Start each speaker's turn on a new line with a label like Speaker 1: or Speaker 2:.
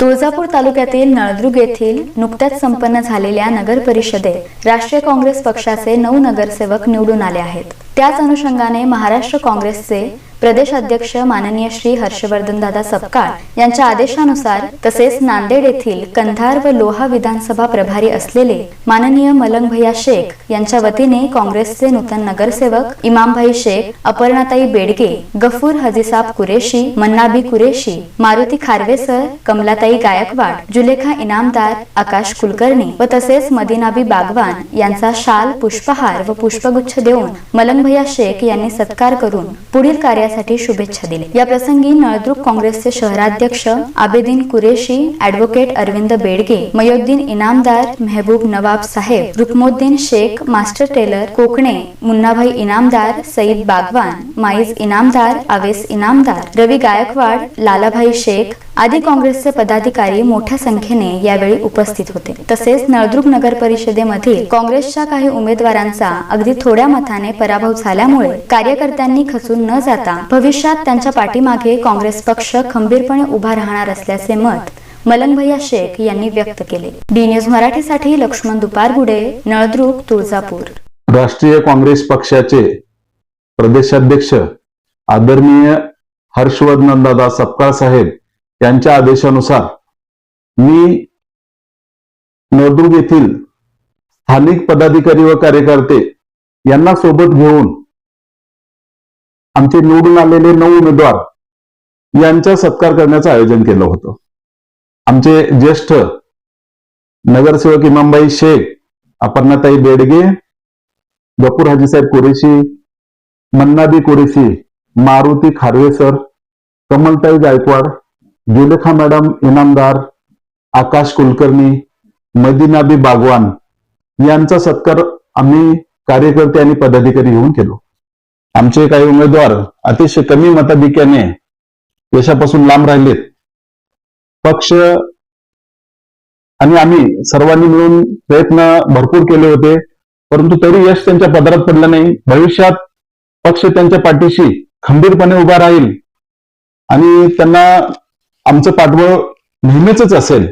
Speaker 1: तुळजापूर तालुक्यातील नळदुर्ग येथील नुकत्याच संपन्न झालेल्या नगर परिषदेत राष्ट्रीय काँग्रेस पक्षाचे नऊ नगरसेवक निवडून आले आहेत. त्याच अनुषंगाने महाराष्ट्र काँग्रेसचे प्रदेश अध्यक्ष माननीय श्री हर्षवर्धन दादा सपकाळ यांच्या आदेशानुसार तसेच नांदेड येथील कंधार व लोहा विधानसभा प्रभारी असलेले माननीय मलंग भैया शेख यांच्या वतीने काँग्रेसचे नूतन नगरसेवक इमामभाई शेख अपर्णाताई बेडगे गफूर हजीसाब कुरेशी मन्नाबी कुरेशी मारुती खारवेसर कमलाताई गायकवाड जुलेखा इनामदार आकाश कुलकर्णी व तसेच मदिनाबी बागवान यांचा शाल पुष्पहार व पुष्पगुच्छ देऊन मलंगभैया शेख यांनी सत्कार करून पुढील कार्यासाठी शुभेच्छा दिल्या. या प्रसंगी नळदुर्ग काँग्रेसचे शहराध्यक्ष Abedin Qureshi advocate Arvind Bedge Mayoddin Inamdar Mehboob Nawab Saheb Rukmuddin Shaikh master tailor Kokane Munnabhai Inamdar Sayeed Bagwan Maiz Inamdar Awes Inamdar Ravi Gaikwad Lalabhai Shaikh आदी काँग्रेसचे पदाधिकारी मोठ्या संख्येने यावेळी उपस्थित होते. तसेच नळदुर्ग नगर परिषदेमधील काँग्रेसच्या काही उमेदवारांचा अगदी थोड्या मताने पराभव झाल्यामुळे कार्यकर्त्यांनी खचून न जाता भविष्यात त्यांच्या पाठीमागे काँग्रेस पक्ष खंबीरपणे उभा राहणार असल्याचे मत मलनभैया शेख यांनी व्यक्त केले. डी न्यूज मराठीसाठी लक्ष्मण दुपारगुडे नळदुर्ग तुळजापूर.
Speaker 2: राष्ट्रीय काँग्रेस पक्षाचे प्रदेशाध्यक्ष आदरणीय हर्षवर्धन दादा सपकाळ साहेब यांच्या आदेशानुसार मी नळदुर्ग येथील स्थानिक पदाधिकारी व कार्यकर्ते यांना सोबत घेऊन आमचे निवडून आलेले नऊ उमेदवार यांचा सत्कार करण्याचं आयोजन केलं होतं. आमचे ज्येष्ठ नगरसेवक इमामबाई शेख अपर्णाताई बेडगे गपूर हाजीसाहेब कुरेशी मन्नाबी कुरेशी मारुती खारवे सर कमलताई गायकवाड जुलेखा मॅडम इनामदार आकाश कुलकर्णी मदिनाबी बागवान यांचा सत्कार आम्ही कार्यकर्ते आणि पदाधिकारी घेऊन केलो. आमचे काही उमेदवार अतिशय कमी मताधिक्याने यशापासून लांब राहिलेत. पक्ष आणि आम्ही सर्वांनी मिळून प्रयत्न भरपूर केले होते परंतु तरी यश त्यांच्या पदरात पडलं नाही. भविष्यात पक्ष त्यांच्या पाठीशी खंबीरपणे उभा राहील आणि त्यांना आमचं पाठबळ नेहमीच असेल.